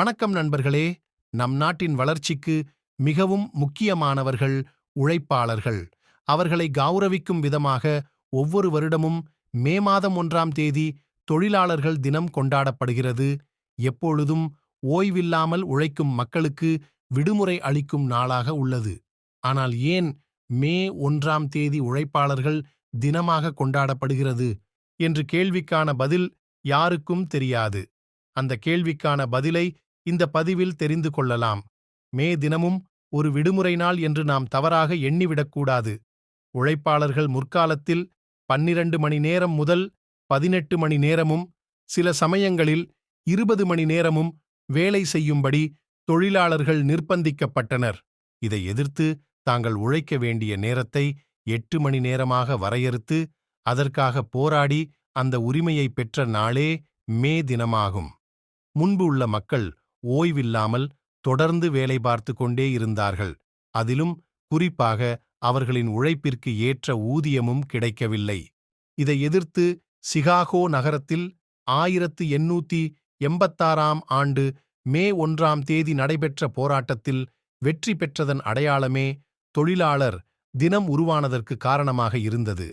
வணக்கம் நண்பர்களே. நம் நாட்டின் வளர்ச்சிக்கு மிகவும் முக்கியமானவர்கள் உழைப்பாளர்கள். அவர்களை கௌரவிக்கும் விதமாக ஒவ்வொரு வருடமும் மே மாதம் ஒன்றாம் தேதி தொழிலாளர்கள் தினம் கொண்டாடப்படுகிறது. எப்பொழுதும் ஓய்வில்லாமல் உழைக்கும் மக்களுக்கு விடுமுறை அளிக்கும் நாளாக உள்ளது. ஆனால் ஏன் மே ஒன்றாம் தேதி உழைப்பாளர்கள் தினமாக கொண்டாடப்படுகிறது? என்று கேள்விக்கான பதில் யாருக்கும் தெரியாது. அந்த கேள்விக்கான பதிலை இந்த பதிவில் தெரிந்து கொள்ளலாம். மே தினமும் ஒரு விடுமுறை நாள் என்று நாம் தவறாக எண்ணிவிடக்கூடாது. உழைப்பாளர்கள் முற்காலத்தில் பன்னிரண்டு மணி நேரம் முதல் பதினெட்டு மணி நேரமும் சில சமயங்களில் இருபது மணி நேரமும் வேலை செய்யும்படி தொழிலாளர்கள் நிர்பந்திக்கப்பட்டனர் இதை எதிர்த்து தாங்கள் உழைக்க வேண்டிய நேரத்தை எட்டு மணி நேரமாக வரையறுத்து அதற்காக போராடி அந்த உரிமையை பெற்ற நாளே மே தினமாகும். முன்பு உள்ள மக்கள் ஓய்வில்லாமல் தொடர்ந்து வேலை பார்த்து கொண்டே இருந்தார்கள். அதிலும் குறிப்பாக அவர்களின் உழைப்பிற்கு ஏற்ற ஊதியமும் கிடைக்கவில்லை. இதை எதிர்த்து சிகாகோ நகரத்தில் ஆயிரத்து எண்ணூத்தி எண்பத்தாறாம் ஆண்டு மே ஒன்றாம் தேதி நடைபெற்ற போராட்டத்தில் வெற்றி பெற்றதன் அடையாளமே தொழிலாளர் தினம் உருவானதற்கு காரணமாக இருந்தது.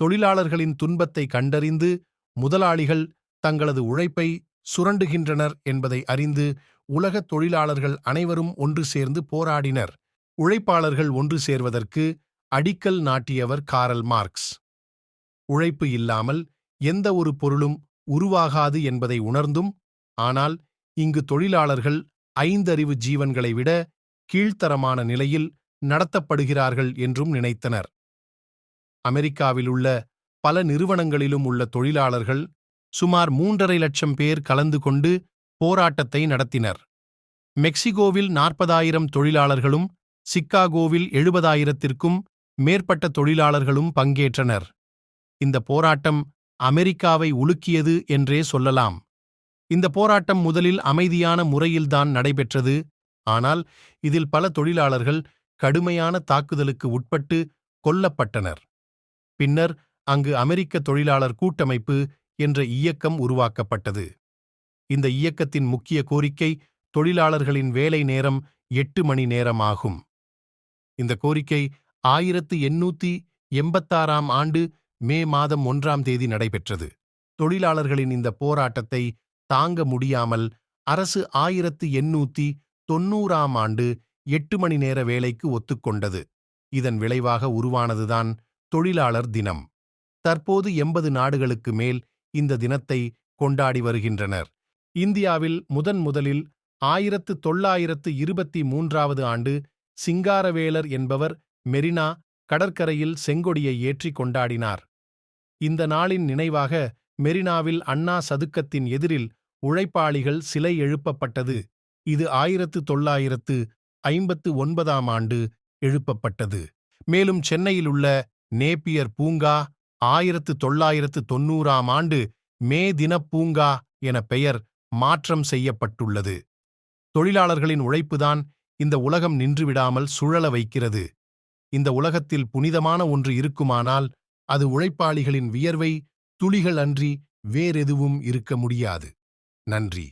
தொழிலாளர்களின் துன்பத்தை கண்டறிந்து முதலாளிகள் தங்களது உழைப்பை சுரண்டுகின்றனர் என்பதை அறிந்து உலகத் தொழிலாளர்கள் அனைவரும் ஒன்று சேர்ந்து போராடினர். உழைப்பாளர்கள் ஒன்று சேர்வதற்கு அடிக்கல் நாட்டியவர் காரல் மார்க்ஸ். உழைப்பு இல்லாமல் எந்த ஒரு பொருளும் உருவாகாது என்பதை உணர்ந்தும் ஆனால் இங்கு தொழிலாளர்கள் ஐந்தறிவு ஜீவன்களை விட கீழ்த்தரமான நிலையில் நடத்தப்படுகிறார்கள் என்றும் நினைத்தனர். அமெரிக்காவில் உள்ள பல நிறுவனங்களிலும் உள்ள தொழிலாளர்கள் சுமார் மூன்றரை லட்சம் பேர் கலந்து கொண்டு போராட்டத்தை நடத்தினர். மெக்சிகோவில் நாற்பதாயிரம் தொழிலாளர்களும் சிக்காகோவில் எழுபதாயிரத்திற்கும் மேற்பட்ட தொழிலாளர்களும் பங்கேற்றனர். இந்த போராட்டம் அமெரிக்காவை உலுக்கியது என்றே சொல்லலாம். இந்த போராட்டம் முதலில் அமைதியான முறையில்தான் நடைபெற்றது. ஆனால் இதில் பல தொழிலாளர்கள் கடுமையான தாக்குதலுக்கு உட்பட்டு கொல்லப்பட்டனர். பின்னர் அங்கு அமெரிக்க தொழிலாளர் கூட்டமைப்பு என்ற இயக்கம் உருவாக்கப்பட்டது. இந்த இயக்கத்தின் முக்கிய கோரிக்கை தொழிலாளர்களின் வேலை நேரம் எட்டு மணி நேரமாகும். இந்த கோரிக்கை ஆயிரத்து எண்ணூத்தி எண்பத்தாறாம் ஆண்டு மே மாதம் ஒன்றாம் தேதி நடைபெற்றது. தொழிலாளர்களின் இந்த போராட்டத்தை தாங்க முடியாமல் அரசு ஆயிரத்து எண்ணூத்தி தொன்னூறாம் ஆண்டு எட்டு மணி நேர வேலைக்கு ஒத்துக்கொண்டது. இதன் விளைவாக உருவானதுதான் தொழிலாளர் தினம். தற்போது எண்பது நாடுகளுக்கு மேல் இந்த தினத்தை கொண்டாடி வருகின்றனர். இந்தியாவில் முதன் முதலில் ஆயிரத்து தொள்ளாயிரத்து இருபத்தி மூன்றாவது ஆண்டு சிங்காரவேலர் என்பவர் மெரினா கடற்கரையில் செங்கொடியை ஏற்றி கொண்டாடினார். இந்த நாளின் நினைவாக மெரினாவில் அண்ணா சதுக்கத்தின் எதிரில் உழைப்பாளிகள் சிலை எழுப்பப்பட்டது. இது ஆயிரத்து தொள்ளாயிரத்து ஐம்பத்து ஒன்பதாம் ஆண்டு எழுப்பப்பட்டது. மேலும் சென்னையில் உள்ள நேப்பியர் பூங்கா ஆயிரத்து தொள்ளாயிரத்து தொன்னூறாம் ஆண்டு மே தினப் பூங்கா என பெயர் மாற்றம் செய்யப்பட்டுள்ளது. தொழிலாளர்களின் உழைப்புதான் இந்த உலகம் நின்றுவிடாமல் சுழல வைக்கிறது. இந்த உலகத்தில் புனிதமான ஒன்று இருக்குமானால் அது உழைப்பாளிகளின் வியர்வை துளிகள் அன்றி வேறெதுவும் இருக்க முடியாது. நன்றி.